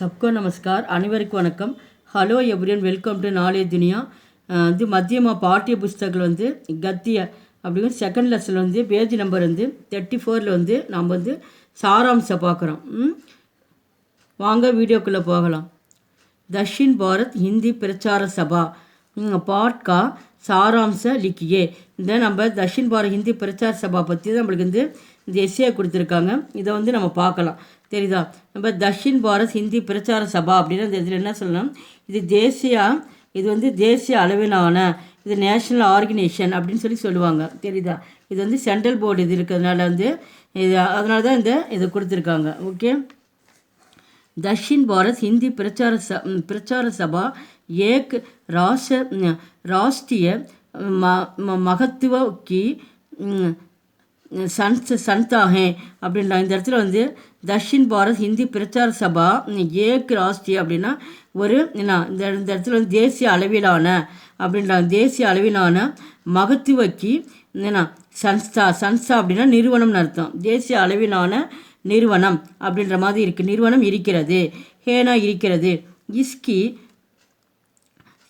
சப்கோ நமஸ்கார். அனைவருக்கும் வணக்கம். Hello everyone welcome to நாளே துனியா வந்து மத்தியமாக பாட்டிய புஸ்தகங்கள் வந்து கத்திய அப்படிங்கிற செகண்ட் லெசன் வந்து பேஜ் நம்பர் வந்து தேர்ட்டி ஃபோரில் வந்து நாம் வந்து சாராம்சம் பார்க்குறோம். வாங்க வீடியோக்குள்ளே போகலாம். தக்ஷின் பாரத் ஹிந்தி பிரச்சார சபா. பாட்கா சாராம்ச லிக்கியே. இந்த நம்ம தக்ஷின் பாரத் ஹிந்தி பிரச்சார சபா பற்றி தான் நம்மளுக்கு வந்து இந்த எஸ்ஏ கொடுத்துருக்காங்க. இதை வந்து நம்ம பார்க்கலாம். தெரியுதா? நம்ம தக்ஷின் பாரத் ஹிந்தி பிரச்சார சபா அப்படின்னு அந்த இதில் என்ன சொல்லணும்? இது தேசிய இது வந்து தேசிய அளவிலான இது நேஷ்னல் ஆர்கனைசேஷன் அப்படின்னு சொல்லி சொல்லுவாங்க. தெரியுதா? இது வந்து சென்ட்ரல் போர்டு இது இருக்கிறதுனால வந்து இது அதனால தான் இந்த இதை கொடுத்துருக்காங்க. ஓகே தக்ஷின் பாரத் ஹிந்தி பிரச்சார ச பிரச்சார சபா ஏக் ராஷ ராஷ்டிரிய மகத்துவ கி சன்ஸ் சன்தா ஹே அப்படின்ற. இந்த இடத்துல வந்து தக்ஷின் பாரத் ஹிந்தி பிரச்சார சபா ஏக் ராஷ்டிரிய அப்படின்னா ஒரு என்ன இந்த இந்த இடத்துல வந்து தேசிய அளவிலான அப்படின்றாங்க தேசிய அளவிலான மகத்துவக்கி என்ன சன்ஸ்தா சன்ஸ்தா அப்படின்னா நிறுவனம்னு அர்த்தம். தேசிய அளவிலான நிறுவனம் அப்படின்ற மாதிரி இருக்குது நிறுவனம் இருக்கிறது ஹேனா இருக்கிறது. இஸ்கி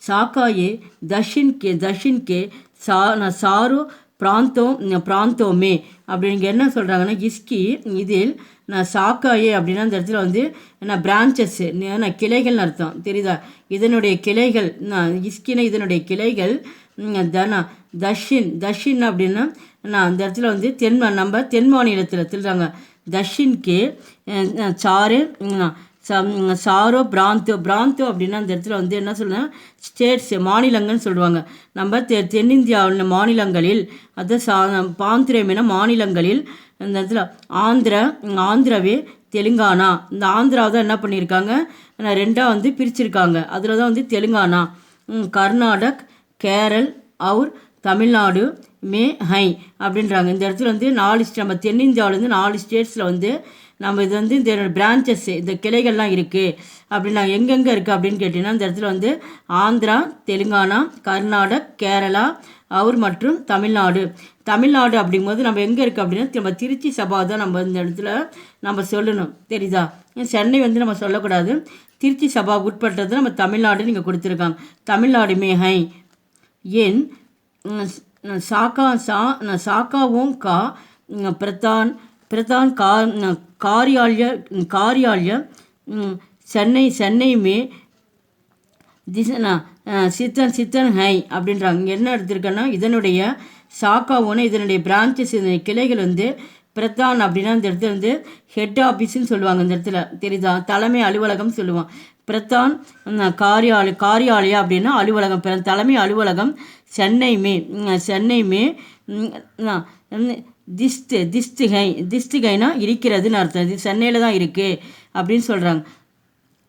சாக்காயே தஷின் கே தஷின் கே சா சாரு பிராந்தோம் பிராந்தோமே அப்படிங்க என்ன சொல்கிறாங்கன்னா இஸ்கி இதில் நான் சாக்காயே அப்படின்னா அந்த இடத்துல வந்து என்ன பிரான்ச்சஸ் நான் கிளைகள்னு அர்த்தம். தெரியுதா? இதனுடைய கிளைகள் நான் இஸ்கின இதனுடைய கிளைகள் தனா தஷின் தஷின் அப்படின்னா நான் அந்த இடத்துல வந்து தென் நம்ம தென் மாநிலத்தில் திருறாங்க தஷின்கே சாறு சம்- சாரோ பிராந்தோ பிராந்தோ அப்படின்னா அந்த இடத்துல வந்து என்ன சொல்லுன்னா ஸ்டேட்ஸ் மாநிலங்கள்னு சொல்லுவாங்க. நம்ம தெ தென்னிந்தியாவில் மாநிலங்களில் அது சா பாந்திரமின மாநிலங்களில் இந்த இடத்துல ஆந்திர ஆந்திராவே தெலுங்கானா. இந்த ஆந்திராவை தான் என்ன பண்ணியிருக்காங்க? ரெண்டாக வந்து பிரிச்சிருக்காங்க. அதில் தான் வந்து தெலுங்கானா கர்நாடக் கேரள் அவுர் தமிழ்நாடு மே ஹை அப்படின்றாங்க. இந்த இடத்துல வந்து நாலு நம்ம தென்னிந்தியாவிலேருந்து நாலு ஸ்டேட்ஸில் வந்து நம்ம இது வந்து இந்த பிரான்ச்சஸ் இந்த கிளைகள்லாம் இருக்குது அப்படின்னா எங்கெங்கே இருக்குது அப்படின்னு கேட்டிங்கன்னா இந்த இடத்துல வந்து ஆந்திரா தெலுங்கானா கர்நாடக் கேரளா அவர் மற்றும் தமிழ்நாடு. தமிழ்நாடு அப்படிங்கும்போது நம்ம எங்கே இருக்குது அப்படின்னா நம்ம திருச்சி சபா தான் நம்ம இந்த இடத்துல நம்ம சொல்லணும். தெரியுதா? சென்னை வந்து நம்ம சொல்லக்கூடாது. திருச்சி சபா உட்பட்டது நம்ம தமிழ்நாடு நீங்கள் கொடுத்துருக்காங்க. தமிழ்நாடு மேகை. என் சாக்கா சா சாக்காவும் கா பிரதான் प्रधान का कार्यालय कार्यालय சென்னை சென்னை மே திசனா சித்தன் சித்தன் ஹை அப்படின்றாங்க இங்க என்ன எடுத்திருக்கேன்னா இதனுடைய சாக்காவோன இதனுடைய பிரான்ச்சஸ் இதனுடைய கிளைகள் வந்து பிரதான் அப்படின்னா இந்த இடத்துல வந்து ஹெட் ஆஃபீஸ்ன்னு சொல்லுவாங்க இந்த இடத்துல தெரியுதா தலைமை அலுவலகம் சொல்லுவான் பிரதான் ம், காரியாலய காரியாலயா அப்படின்னா அலுவலகம் பிற- தலைமை அலுவலகம் சென்னை மே திஷ்டு திஷ்டிகை திஷ்டிகைனா இருக்கிறதுன்னு அர்த்தம். இது சென்னையில் தான் இருக்குது அப்படின்னு சொல்கிறாங்க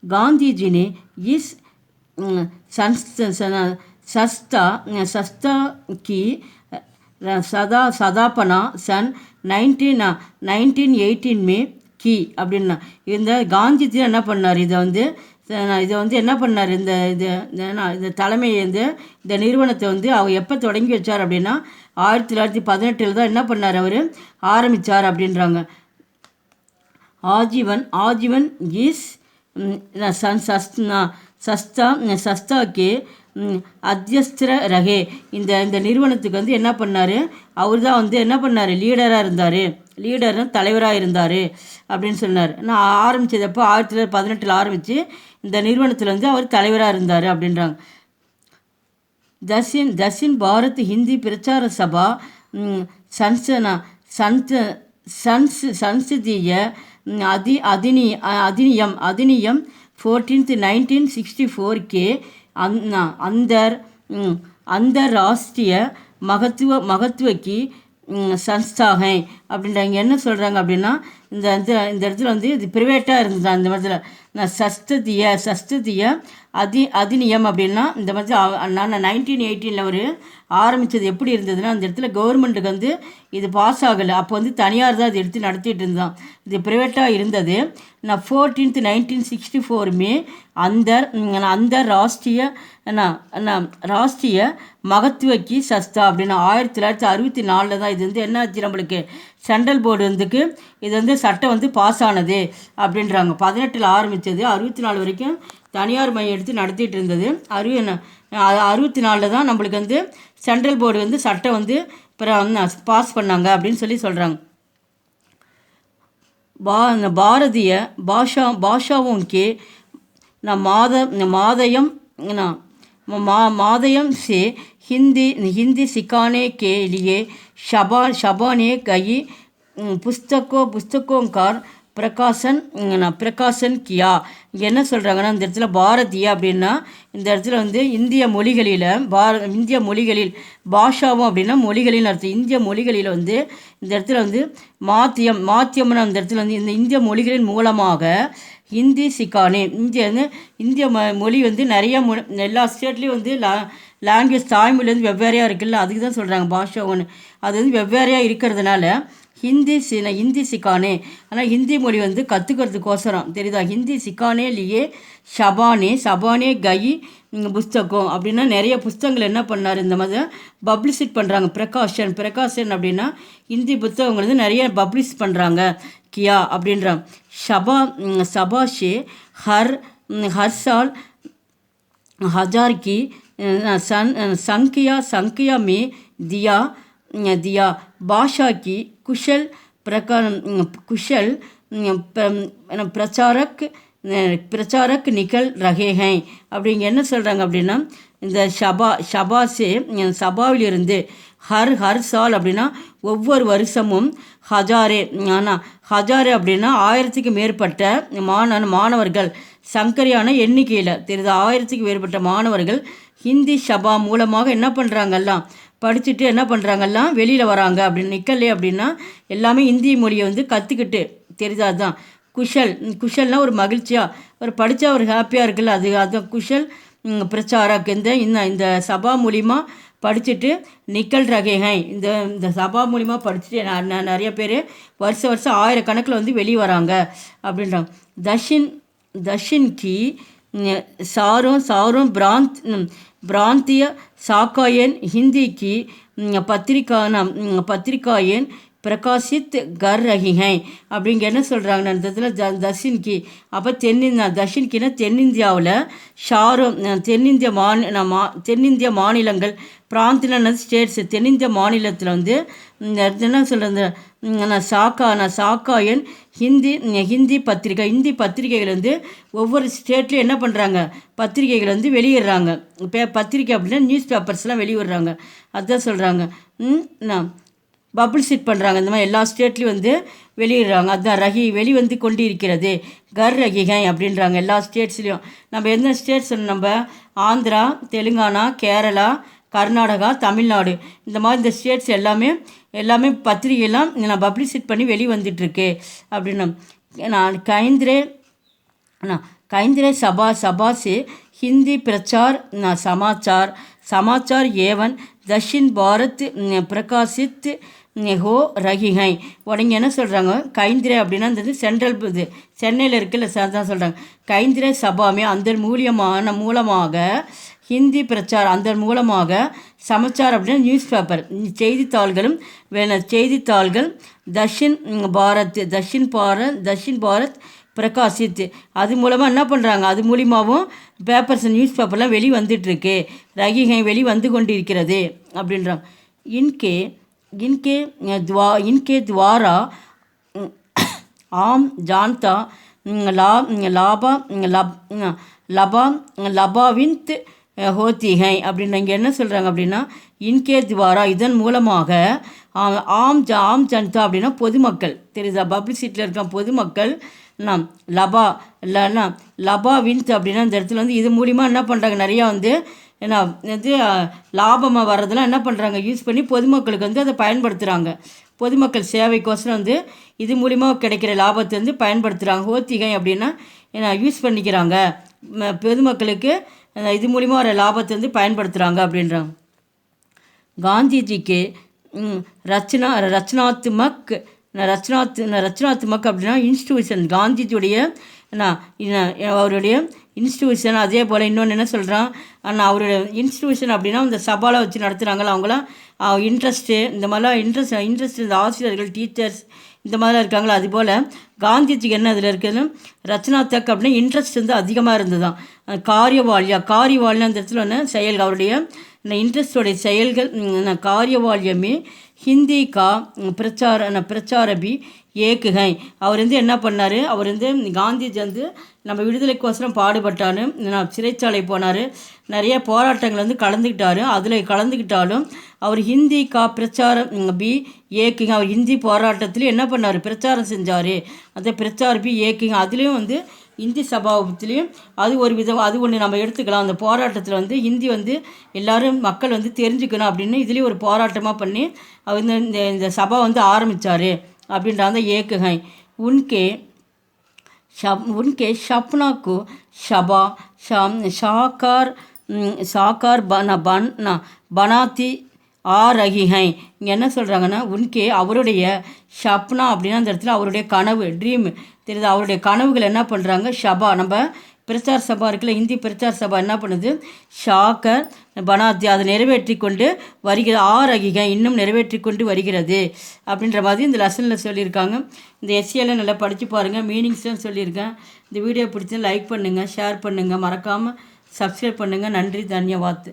காந்திஜினே இஸ் சஸ்தா சஸ்தா கி சதா சதாபனா சன் நைன்டீன் நைன்டீன் எயிட்டீன் மே கி அப்படின்னா. இந்த காந்திஜி என்ன பண்ணார்? இதை வந்து இதை வந்து என்ன பண்ணார்? இந்த இது இந்த தலைமையை வந்து இந்த நிறுவனத்தை வந்து அவர் எப்போ தொடங்கி வச்சார் அப்படின்னா ஆயிரத்தி தொள்ளாயிரத்தி பதினெட்டில் தான் என்ன பண்ணார் அவர்? ஆரம்பித்தார் அப்படின்றாங்க. ஆஜீவன் ஆஜீவன் இஸ் சஸ்தா சஸ்தாக்கே அத்தியஸ்திர ரகே. இந்த இந்த நிறுவனத்துக்கு வந்து என்ன பண்ணார்? அவர் தான் வந்து என்ன பண்ணார்? லீடராக இருந்தார். லீடர்னு தலைவராக இருந்தார் அப்படின்னு சொன்னார். நான் ஆரம்பித்ததப்போ ஆயிரத்தி தொள்ளாயிரத்தி பதினெட்டில் ஆரம்பித்து இந்த நிறுவனத்தில் வந்து அவர் தலைவராக இருந்தார் அப்படின்றாங்க. தசின் தசின் பாரத் ஹிந்தி பிரச்சார சபா சன்சனா சன்ச சன்ஸ் சன்சதிய அதி அதினி அதினியம் அதினியம் ஃபோர்டீன்த் நைன்டீன் சிக்ஸ்டி ஃபோர் கே அந் அந்த அந்தராஷ்டிரிய மகத்துவ மகத்துவக்கு சன்ஸ்தாகை அப்படின்றாங்க. என்ன சொல்கிறாங்க அப்படின்னா இந்த இந்த இடத்துல வந்து இது ப்ரைவேட்டாக இருந்தது அந்த இடத்துல? சஸ்ததிய சஸ்ததிய அதி அதிநியம் அப்படின்னா இந்த மாதிரி நான் நைன்டீன் எயிட்டீனில் ஒரு ஆரம்பித்தது எப்படி இருந்ததுன்னா அந்த இடத்துல கவர்மெண்ட்டுக்கு வந்து இது பாஸ் ஆகலை. அப்போ வந்து தனியார் தான் அது எடுத்து நடத்திட்டு இருந்தான். இது ப்ரைவேட்டாக இருந்தது. நான் ஃபோர்டீன்த் நைன்டீன் சிக்ஸ்டி ஃபோர் மே அந்த அந்த ராஷ்டிரிய என்ன நான் மகத்துவக்கி சஸ்தா அப்படின்னு ஆயிரத்தி தொள்ளாயிரத்தி அறுபத்தி நாலில் தான் இது வந்து என்ன ஆச்சு நம்மளுக்கு? சென்ட்ரல் போர்டு வந்துக்கு இது வந்து சட்டம் வந்து பாஸ் ஆனது அப்படின்றாங்க. பதினெட்டில் ஆரம்பித்து ஆரம்பித்தது அறுபத்தி நாலு வரைக்கும் தனியார் மையம் எடுத்து நடத்திட்டு இருந்தது. அறுப அறுபத்தி நாலில் தான் நம்மளுக்கு வந்து சென்ட்ரல் போர்டு வந்து சட்டம் வந்து பாஸ் பண்ணாங்க அப்படின்னு சொல்லி சொல்கிறாங்க பா பாரதிய பாஷா பாஷாவும் கே நான் மாத மாதயம் மா மாதயம் சே ஹிந்தி ஹிந்தி சிக்கானே கே லியே ஷபா ஷபானே கை புஸ்தகோ கார் பிரகாசன் நான் பிரகாசன் கியா. இங்கே என்ன சொல்கிறாங்கன்னா இந்த இடத்துல பாரதிய அப்படின்னா இந்த இடத்துல வந்து இந்திய மொழிகளில் பார இந்திய மொழிகளில் பாஷாவும் அப்படின்னா மொழிகளின் அர்த்தம். இந்திய மொழிகளில் வந்து இந்த இடத்துல வந்து மாத்தியம் மாத்தியம்னு அந்த இடத்துல வந்து இந்த இந்திய மொழிகளின் மூலமாக ஹிந்தி சிக்கானே. இந்திய வந்து இந்திய ம மொழி வந்து நிறைய மொழி எல்லா ஸ்டேட்லேயும் வந்து லா லாங்குவேஜ் தாய்மொழி வந்து வெவ்வேறையாக இருக்குல்ல அதுக்கு தான் சொல்கிறாங்க பாஷா ஒன்று அது வந்து வெவ்வேறையாக இருக்கிறதுனால ஹிந்தி சின ஹிந்தி சிக்கானே. ஆனால் ஹிந்தி மொழி வந்து கற்றுக்கிறதுக்கோசரம் தெரியுதா? ஹிந்தி சிக்கானே லியே ஷபானே ஷபானே கயி புஸ்தகம் அப்படின்னா நிறைய புஸ்தகங்கள் என்ன பண்ணார்? இந்த மாதிரி பப்ளிஷிட் பண்ணுறாங்க பிரகாஷன் பிரகாஷன் அப்படின்னா ஹிந்தி புத்தகங்கள் வந்து நிறைய பப்ளிஷ் பண்ணுறாங்க கியா அப்படின்ற ஷபா சபாஷே ஹர் ஹர்ஷால் சால் சன் சங்கியா சங்கியா மே தியா தியா பாஷாக்கி குஷல் பிரகாரம் குஷல் பிரச்சாரக் பிரச்சாரக் நிகழ் ரகேகை. அப்படிங்க என்ன சொல்கிறாங்க அப்படின்னா இந்த ஷபா ஷபாஸே சபாவிலிருந்து ஹர் ஹர் சால் அப்படின்னா ஒவ்வொரு வருஷமும் ஹஜாரே. ஆனால் ஹஜாரே அப்படின்னா ஆயிரத்துக்கு மேற்பட்ட மாணவன் மாணவர்கள் சங்கரியான எண்ணிக்கையில். தெரியுது? ஆயிரத்துக்கு மேற்பட்ட மாணவர்கள் ஹிந்தி சபா மூலமாக என்ன பண்ணுறாங்கல்லாம் படிச்சுட்டு என்ன பண்ணுறாங்கெல்லாம் வெளியில் வராங்க. அப்படின்னு நிற்கலை அப்படின்னா எல்லாமே இந்தி மொழியை வந்து கற்றுக்கிட்டு தெரிஞ்சால் தான் குஷல் குஷல்னால் ஒரு மகிழ்ச்சியாக ஒரு படித்தா ஒரு ஹாப்பியாக இருக்குல்ல அது அதுதான் குஷல் பிரச்சாரக் இந்த இன்னும் இந்த சபா மூலிமா படிச்சுட்டு நிக்கல் ரகை இந்த இந்த சபா மூலிமா படிச்சுட்டு நிறைய பேர் வருஷம் வருஷம் ஆயிரக்கணக்கில் வந்து வெளியே வராங்க அப்படின்றாங்க. தஷின் தஷின் கி சாரும் சாரும் பிராந்த் பிராந்திய சாக்காயன் ஹிந்திக்கு பத்திரிக்கான பத்திரிக்காயன் பிரகாஷித் கர் ரஹிஹை அப்படிங்க என்ன சொல்கிறாங்க நான் இந்த இதில் த தஷின்கி அப்போ தென்னிந்தியா தஷின்கினா தென்னிந்தியாவில் ஷாரும் தென்னிந்திய மாநில மா தென்னிந்திய மாநிலங்கள் பிராந்திலன்னு ஸ்டேட்ஸ் தென்னிந்திய மாநிலத்தில் வந்து என்ன சொல்கிறது நான் சாக்கா நான் சாக்காயன் ஹிந்தி ஹிந்தி பத்திரிக்கை ஹிந்தி பத்திரிகைகள் வந்து ஒவ்வொரு ஸ்டேட்லேயும் என்ன பண்ணுறாங்க பத்திரிகைகள் வந்து வெளியிடுறாங்க. பே பத்திரிக்கை அப்படின்னா நியூஸ் பேப்பர்ஸ்லாம் வெளியிடுறாங்க. அதுதான் சொல்கிறாங்க நான் பபுள்ஷீட் பண்ணுறாங்க இந்த மாதிரி எல்லா ஸ்டேட்லேயும் வந்து வெளியிடுறாங்க. அதுதான் ரகி வெளிவந்து கொண்டு இருக்கிறது கர் ரகிகை அப்படின்றாங்க. எல்லா ஸ்டேட்ஸ்லேயும். நம்ம எந்த ஸ்டேட்ஸ் நம்ம? ஆந்திரா தெலுங்கானா கேரளா கர்நாடகா தமிழ்நாடு இந்த மாதிரி இந்த ஸ்டேட்ஸ் எல்லாமே எல்லாமே பத்திரிகையெல்லாம் நான் பப்ளிசிட் பண்ணி வெளி வந்துட்டுருக்கு அப்படின்னு நான் கைந்திரே நான் கைந்திரே சபா சபா से हिंदी प्रचार समाचार समाचार एवं दक्षिण भारत प्रकाशित ஹோ ரஹிஹை உடனே என்ன சொல்கிறாங்க கைந்திரை அப்படின்னா அந்த சென்ட்ரல் இது. சென்னையில் இருக்குல்ல தான் சொல்கிறாங்க கைந்திரை சபாமே அந்த மூலியமான மூலமாக ஹிந்தி பிரச்சாரம் அந்த மூலமாக சமாச்சாரம் அப்படின்னா நியூஸ் பேப்பர் செய்தித்தாள்களும் வேண செய்தித்தாள்கள் தஷின் பாரத் தஷின் பாரத் தஷின் பாரத் பிரகாஷித் அது மூலமாக என்ன பண்ணுறாங்க அது மூலியமாகவும் பேப்பர்ஸ் நியூஸ் பேப்பர்லாம் வெளி வந்துட்டுருக்கு ரகிகை வெளி வந்து கொண்டு இருக்கிறது அப்படின்றாங்க இன்கே ಇನ್ಕೆ ದ್ವಾ ಇನ್ಕೆ துவாரா ஆம் ಜಾನ್ತಾ லா லாபா லப் லபா லபாவிந்த் ஹோத்திகை அப்படின்னு இங்கே என்ன சொல்கிறாங்க அப்படின்னா இன்கே துவாரா இதன் மூலமாக ஆம் ஜ ஆம் ஜன்தா அப்படின்னா பொதுமக்கள். தெரியுதா? பப்ளிசிட்டியில் இருக்க பொதுமக்கள் நாம் லபா இல்லைன்னா லபா வின்த் அப்படின்னா இந்த இடத்துல வந்து இது மூலிமா என்ன பண்ணுறாங்க நிறையா வந்து என்ன இது லாபமாக வர்றதெல்லாம் என்ன பண்ணுறாங்க யூஸ் பண்ணி பொதுமக்களுக்கு வந்து அதை பயன்படுத்துகிறாங்க பொதுமக்கள் சேவைக்கோசரம் வந்து இது மூலிமா கிடைக்கிற லாபத்தை வந்து பயன்படுத்துகிறாங்க ஹோத்திகை அப்படின்னா ஏன்னா யூஸ் பண்ணிக்கிறாங்க. பொதுமக்களுக்கு இது மூலிமா வர லாபத்தை வந்து பயன்படுத்துகிறாங்க அப்படின்றாங்க. காந்திஜிக்கு ரச்சனா ரச்சனாத்மக் ரச்சனாத் ரச்சனாத்மக் அப்படின்னா இன்ஸ்டியூஷன் காந்திஜியுடைய அவருடைய இன்ஸ்டியூஷன் அதே போல் இன்னொன்று என்ன சொல்கிறான் ஆனால் அவரோட இன்ஸ்டியூஷன் அப்படின்னா இந்த சபாலை வச்சு நடத்துகிறாங்களா அவங்களாம் இன்ட்ரெஸ்ட்டு இந்த மாதிரிலாம் இன்ட்ரெஸ்ட் இன்ட்ரெஸ்ட் இந்த ஆசிரியர்கள் டீச்சர்ஸ் இந்த மாதிரிலாம் இருக்காங்களா? அதுபோல் காந்திஜிக்கு என்ன இதில் இருக்குதுன்னு ரச்சனா தக் அப்படின்னா இன்ட்ரெஸ்ட் வந்து அதிகமாக இருந்ததுதான். தான் காரியவாழ்யா காரியவாழ்யா அந்த இடத்துல ஒன்று செயல் அவருடைய இந்த இன்ட்ரெஸ்டோடைய செயல்கள் ம், ஹிந்தி கா பிரச்சார ந, பிரச்சாரபி ஏக்குகை. அவர் வந்து என்ன பண்ணார்? அவர் வந்து காந்திஜி வந்து நம்ம விடுதலைக்கோசரம் பாடுபட்டாலும் நான் சிறைச்சாலை போனார். நிறைய போராட்டங்கள் வந்து கலந்துக்கிட்டாரு அதில் கலந்துக்கிட்டாலும் அவர் ஹிந்தி கா பிரச்சாரம் பி ஏக்குங்க அவர் ஹிந்தி போராட்டத்துலேயும் என்ன பண்ணார்? பிரச்சாரம் செஞ்சார். அந்த பிரச்சார பி ஏக்குங்க அதுலேயும் வந்து இந்தி சபாவத்திலையும் அது ஒரு விதம் அது ஒன்று நம்ம எடுத்துக்கலாம். அந்த போராட்டத்தில் வந்து ஹிந்தி வந்து எல்லோரும் மக்கள் வந்து தெரிஞ்சுக்கணும் அப்படின்னு இதுலேயும் ஒரு போராட்டமாக பண்ணி அவர் இந்த இந்த சபா வந்து ஆரம்பித்தார் அப்படின்ற அந்த ஏக்குகை உன்கே ஷப் உன்கே ஷப்னாக்கு ஷபா ஷம் ஷாக்கார் சாக்கார் பன பன் பனாத்தி ஆ ரஹிஹை. இங்கே என்ன சொல்கிறாங்கன்னா உன்கே அவருடைய ஷப்னா அப்படின்னா அந்த இடத்துல அவருடைய கனவு ட்ரீம் தெரியுது? அவருடைய கனவுகள் என்ன பண்ணுறாங்க ஷபா. நம்ம பிரச்சார சபா இருக்குல்ல இந்தி பிரச்சார சபா என்ன பண்ணுது? ஷாக்கர் பனாத்தி அதை நிறைவேற்றி கொண்டு வருகிற ஆ இன்னும் நிறைவேற்றி கொண்டு வருகிறது அப்படின்ற மாதிரி இந்த லெசனில் சொல்லியிருக்காங்க. இந்த எஸ்சியெல்லாம் நல்லா படித்து பாருங்கள் மீனிங்ஸ்லாம் சொல்லியிருக்கேன். இந்த வீடியோ பிடிச்சி லைக் பண்ணுங்கள் ஷேர் பண்ணுங்கள் மறக்காமல் சப்ஸ்கிரைப் பண்ணுங்கள் நன்றி தன்யவாத்.